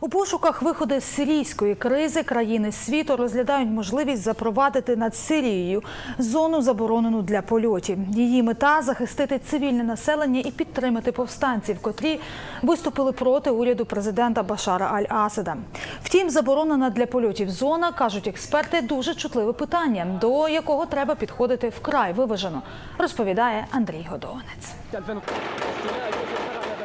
У пошуках виходу з сирійської кризи країни світу розглядають можливість запровадити над Сирією зону заборонену для польотів. Її мета захистити цивільне населення і підтримати повстанців, котрі виступили проти уряду президента Башара Аль-Асада. Втім, заборонена для польотів зона, кажуть експерти, дуже чутливе питання, до якого треба підходити вкрай виважено, розповідає Андрій Годованець.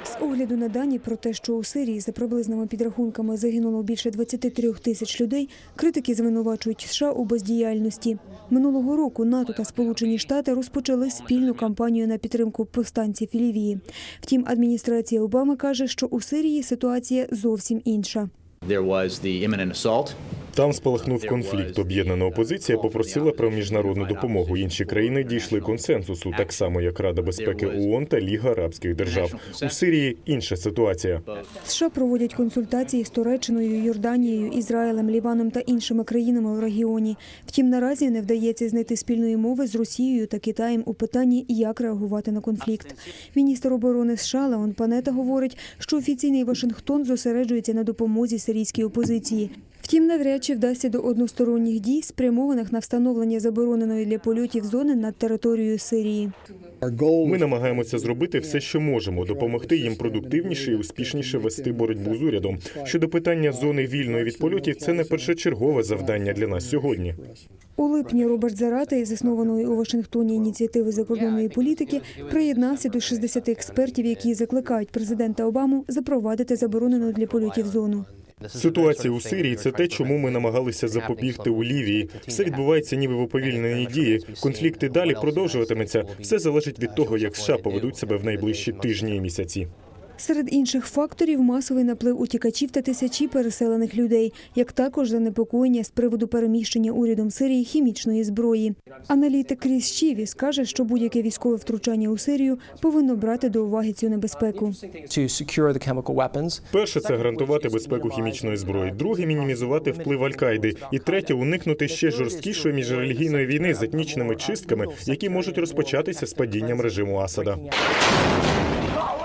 З огляду на дані про те, що у Сирії за приблизними підрахунками загинуло більше 23 тисяч людей, критики звинувачують США у бездіяльності. Минулого року НАТО та Сполучені Штати розпочали спільну кампанію на підтримку повстанців Лівії. Втім, адміністрація Обами каже, що у Сирії ситуація зовсім інша. There was the imminent assault. Там спалахнув конфлікт. Об'єднана опозиція попросила про міжнародну допомогу. Інші країни дійшли консенсусу, так само як Рада безпеки ООН та Ліга Арабських Держав. У Сирії інша ситуація. США проводять консультації з Туреччиною, Йорданією, Ізраїлем, Ліваном та іншими країнами у регіоні. Втім, наразі не вдається знайти спільної мови з Росією та Китаєм у питанні, як реагувати на конфлікт. Міністр оборони США Леон Панета говорить, що офіційний Вашингтон зосереджується на допомозі сирійській опозиції. Втім, навряд чи вдасться до односторонніх дій, спрямованих на встановлення забороненої для польотів зони над територією Сирії. Ми намагаємося зробити все, що можемо, допомогти їм продуктивніше і успішніше вести боротьбу з урядом. Щодо питання зони вільної від польотів, це не першочергове завдання для нас сьогодні. У липні Роберт Зарата із заснованої у Вашингтоні ініціативи закордонної політики приєднався до 60 експертів, які закликають президента Обаму запровадити заборонену для польотів зону. Ситуація у Сирії це те, чому ми намагалися запобігти у Лівії. Все відбувається ніби в уповільненій дії. Конфлікти далі продовжуватиметься. Все залежить від того, як США поведуть себе в найближчі тижні і місяці. Серед інших факторів масовий наплив утікачів та тисячі переселених людей, як також занепокоєння з приводу переміщення урядом Сирії хімічної зброї. Аналітик Кріс Чівіс каже, що будь-яке військове втручання у Сирію повинно брати до уваги цю небезпеку. Перше це гарантувати безпеку хімічної зброї. Друге мінімізувати вплив Аль-Каїди. І третє уникнути ще жорсткішої міжрелігійної війни з етнічними чистками, які можуть розпочатися з падінням режиму Асада.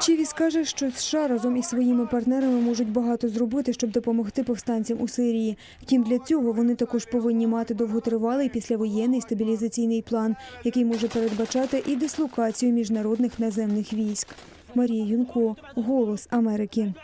Чівіс каже, що США разом із своїми партнерами можуть багато зробити, щоб допомогти повстанцям у Сирії. Втім, для цього вони також повинні мати довготривалий післявоєнний стабілізаційний план, який може передбачати і дислокацію міжнародних наземних військ. Марія Юнко, Голос Америки.